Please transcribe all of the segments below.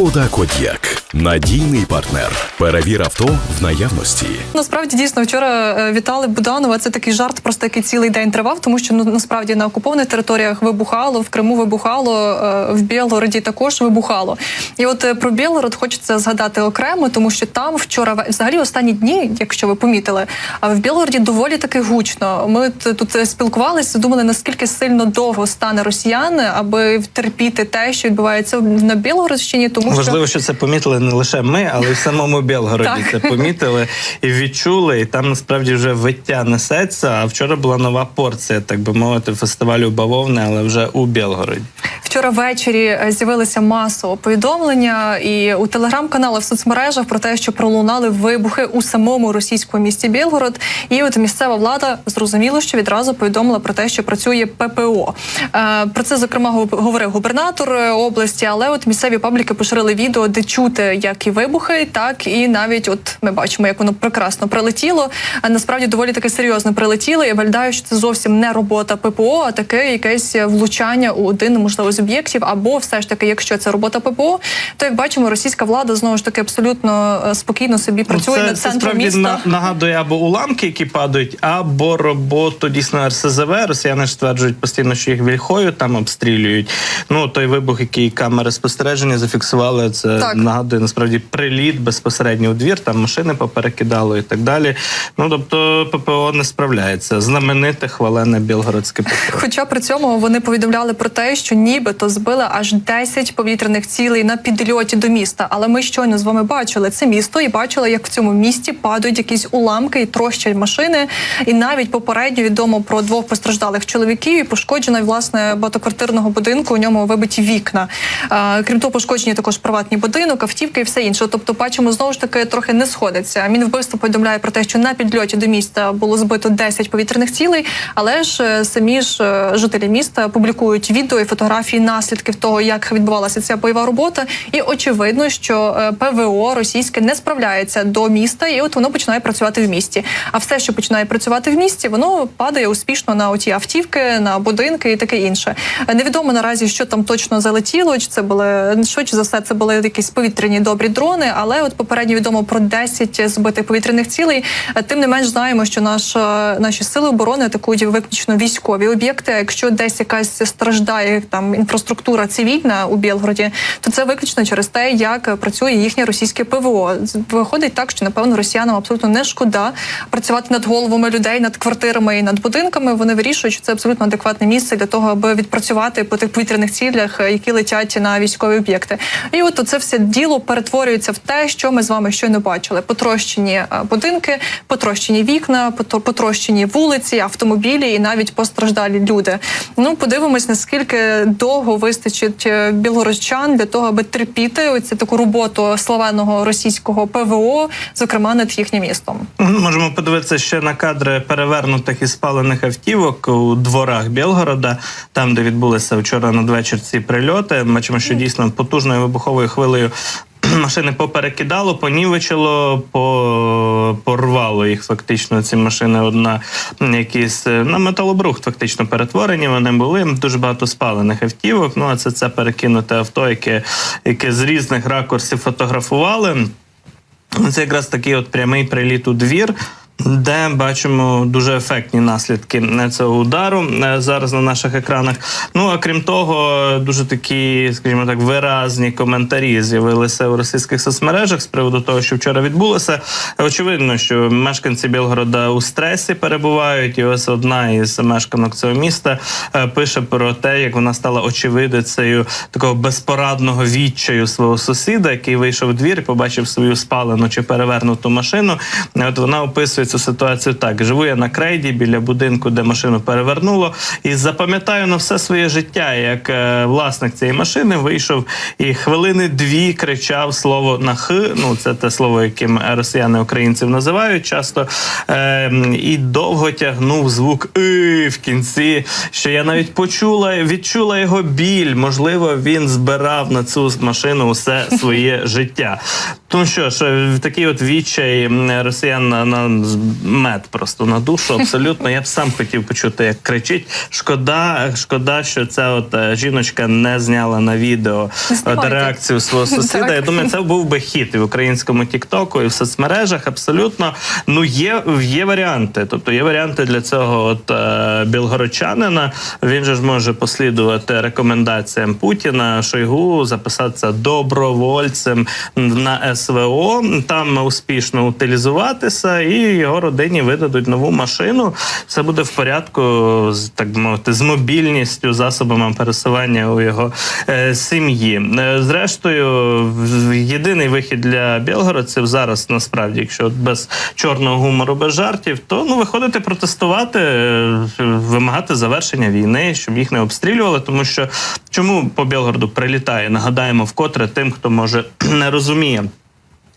Шкода Код'як надійний партнер. Перевір авто в наявності. Насправді дійсно вчора е, вітали Буданова. Це такий жарт, просто який цілий день тривав, тому що ну насправді на окупованих територіях вибухало, в Криму вибухало, е, в Білгороді також вибухало. І от е, про Білгород хочеться згадати окремо, тому що там вчора взагалі останні дні, якщо ви помітили, а в Білгороді доволі таки гучно. Ми тут спілкувалися, думали наскільки сильно довго стане росіяни, аби терпіти те, що відбувається на Білгородщині, тому що Важливо, що це помітили не лише ми, але й в самому Білгороді це помітили і відчули. І там насправді вже виття несеться. А вчора була нова порція, так би мовити, фестивалю бавовни, але вже у Білгороді. Вчора ввечері е, з'явилися масово повідомлення і у телеграм-каналах в соцмережах про те, що пролунали вибухи у самому російському місті Білгород. І от місцева влада зрозуміло, що відразу повідомила про те, що працює ППО. Е, Про це зокрема говорив губернатор е, області, але от місцеві пабліки поширили відео, де чути як і вибухи, так і навіть от ми бачимо, як воно прекрасно прилетіло. Насправді доволі таки серйозно прилетіло. Я виглядаю, що це зовсім не робота ППО, а таке якесь влучання у один можливо об'єктів. Або все ж таки, якщо це робота ППО, то як бачимо, російська влада знову ж таки абсолютно е, спокійно собі працює Ну, це, над центром справді міста. на- нагадує або уламки, які падають, або роботу дійсно РСЗВ. Росіяни ж стверджують постійно, що їх вільхою там обстрілюють. Ну той вибух, який камери спостереження зафіксували, це Так. нагадує насправді приліт безпосередньо у двір, там машини поперекидало і так далі. Ну тобто ППО не справляється. Знамените хвалене білгородське ППО. Хоча при цьому вони повідомляли про те, що нібито збили аж 10 повітряних цілей на підльоті до міста. Але ми щойно з вами бачили це місто і бачили, як в цьому місті падають якісь уламки і трощать машини. І навіть попередньо відомо про двох постраждалих чоловіків і пошкоджена власне багатоквартирного будинку. У ньому вибиті вікна. А, крім того, пошкоджені також приватний будинок, автівки і все інше. Тобто, бачимо знову ж таки трохи не сходиться. Мінвбивство повідомляє про те, що на підльоті до міста було збито 10 повітряних цілей, але ж е, самі ж е, жителі міста публікують відео і фотографії наслідків того, як відбувалася ця бойова робота. І очевидно, що е, ПВО російське не справляється до міста, і от воно починає працювати в місті. А все, що починає працювати в місті, воно падає успішно на оті автівки, на будинки і таке інше. Е, Невідомо наразі, що там точно залетіло, чи це були швидше за все, це були якісь повітряні добрі дрони. Але от попередньо відомо про 10 збитих повітряних цілей. Е, Тим не менш, знаємо, що наш, наші сили оборони атакують виключно військові об'єкти. Якщо десь якась страждає там інфраструктура цивільна у Білгороді, то це виключно через те, як працює їхнє російське ПВО. Виходить так, що напевно росіянам абсолютно не шкода працювати над головами людей, над квартирами і над будинками. Вони вирішують, що це абсолютно адекватне місце для того, аби відпрацювати по тих повітряних цілях, е, які летять на військові об'єкти. І от це все діло перетворюється в те, що ми з вами щойно бачили: потрощені е, будинки, потрощені вікна, потрощені вулиці, автомобілі і навіть постраждалі люди. Ну подивимось, наскільки довго вистачить е, для того, аби терпіти оцю таку роботу славетного російського ПВО, зокрема над їхнім містом. Можемо подивитися ще на кадри перевернутих і спалених автівок у дворах Білгорода, там де відбулися вчора надвечір ці прильоти. Бачимо, що дійсно потужною вибуховою хвилею. Машини поперекидало, понівечило, по порвало їх фактично. Ці машини одна якісь е, на металобрухт фактично перетворені. Вони були дуже багато спалених автівок. Ну а це це перекинуте авто, яке, яке з різних ракурсів фотографували. Це якраз такий от прямий приліт у двір. Де бачимо дуже ефектні наслідки цього удару е, зараз на наших екранах. Ну а крім того, дуже такі, скажімо так, виразні коментарі з'явилися у російських соцмережах з приводу того, що вчора відбулося. Очевидно, що мешканці Білгорода у стресі перебувають, і ось одна із мешканок цього міста е, пише про те, як вона стала очевидицею такого безпорадного відчаю свого сусіда, який вийшов у двір і побачив свою спалену чи перевернуту машину. От вона описує цю ситуацію так: живу я на крейді біля будинку, де машину перевернуло, і запам'ятаю на все своє життя, як е, власник цієї машини вийшов і хвилини дві кричав слово на х. Ну це те слово, яким росіяни українців називають часто. Е, і довго тягнув звук «и» в кінці. Що я навіть почула, відчула його біль. Можливо, він збирав на цю машину усе своє життя. Тому що ж, такий от відчай росіян на мед просто на душу. Абсолютно, я б сам хотів почути, як кричить. Шкода, шкода, що ця от е, жіночка не зняла на відео е, Знімайте. реакцію свого сусіда. Я думаю, це був би хіт і в українському Тіктоку, і в соцмережах. Абсолютно, ну є, є варіанти. Тобто є варіанти для цього от е, білгородчанина. Він же ж може послідувати рекомендаціям Путіна, Шойгу, записатися добровольцем на СВО, там успішно утилізуватися, і його родині видадуть нову машину. Все буде в порядку, з так мовити, з мобільністю, засобами пересування у його е, сім'ї. Е, Зрештою, єдиний вихід для білгородців зараз, насправді, якщо без чорного гумору, без жартів, то ну виходити протестувати, е, вимагати завершення війни, щоб їх не обстрілювали. Тому що чому по Білгороду прилітає? Нагадаємо вкотре тим, хто може не розуміє.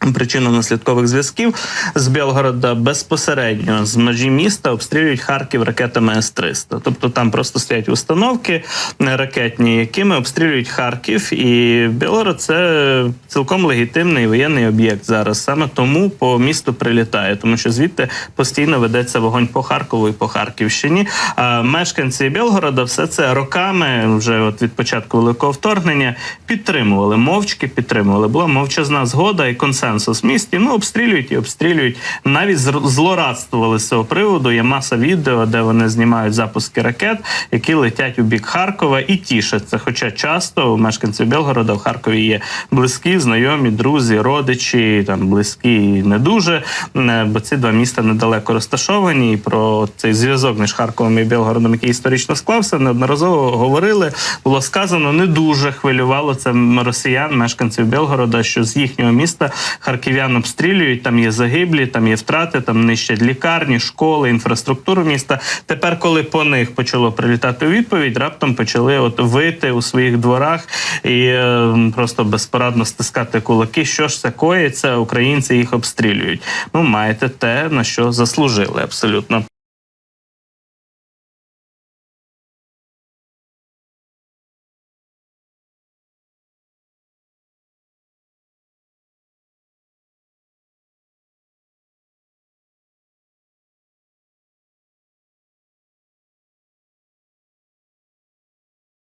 Причинно-наслідкових зв'язків з Білгорода безпосередньо з межі міста обстрілюють Харків ракетами С-300. Тобто там просто стоять установки ракетні, якими обстрілюють Харків. І Білгород це цілком легітимний воєнний об'єкт зараз. Саме тому по місту прилітає, тому що звідти постійно ведеться вогонь по Харкову і по Харківщині. А мешканці Білгорода все це роками, вже от від початку великого вторгнення, підтримували мовчки, підтримували. Була мовчазна згода і консенсус в місті. Ну обстрілюють і обстрілюють. Навіть злорадствували з цього приводу. Є маса відео, де вони знімають запуски ракет, які летять у бік Харкова і тішаться. Хоча часто у мешканців Білгорода в Харкові є близькі, знайомі, друзі, родичі, там близькі і не дуже. е, Бо ці два міста недалеко розташовані. І про цей зв'язок між Харковом і Білгородом, який історично склався, неодноразово говорили. Було сказано, не дуже хвилювало це росіян, мешканців Білгорода, що з їхнього міста харків'ян обстрілюють. Там є загиблі, там є втрати, там нищать лікарні, школи, інфраструктуру міста. Тепер, коли по них почало прилітати у відповідь, раптом почали от вити у своїх дворах і е, просто безпорадно стискати кулаки. Що ж це коїться? Українці їх обстрілюють. Ну маєте те на що заслужили абсолютно.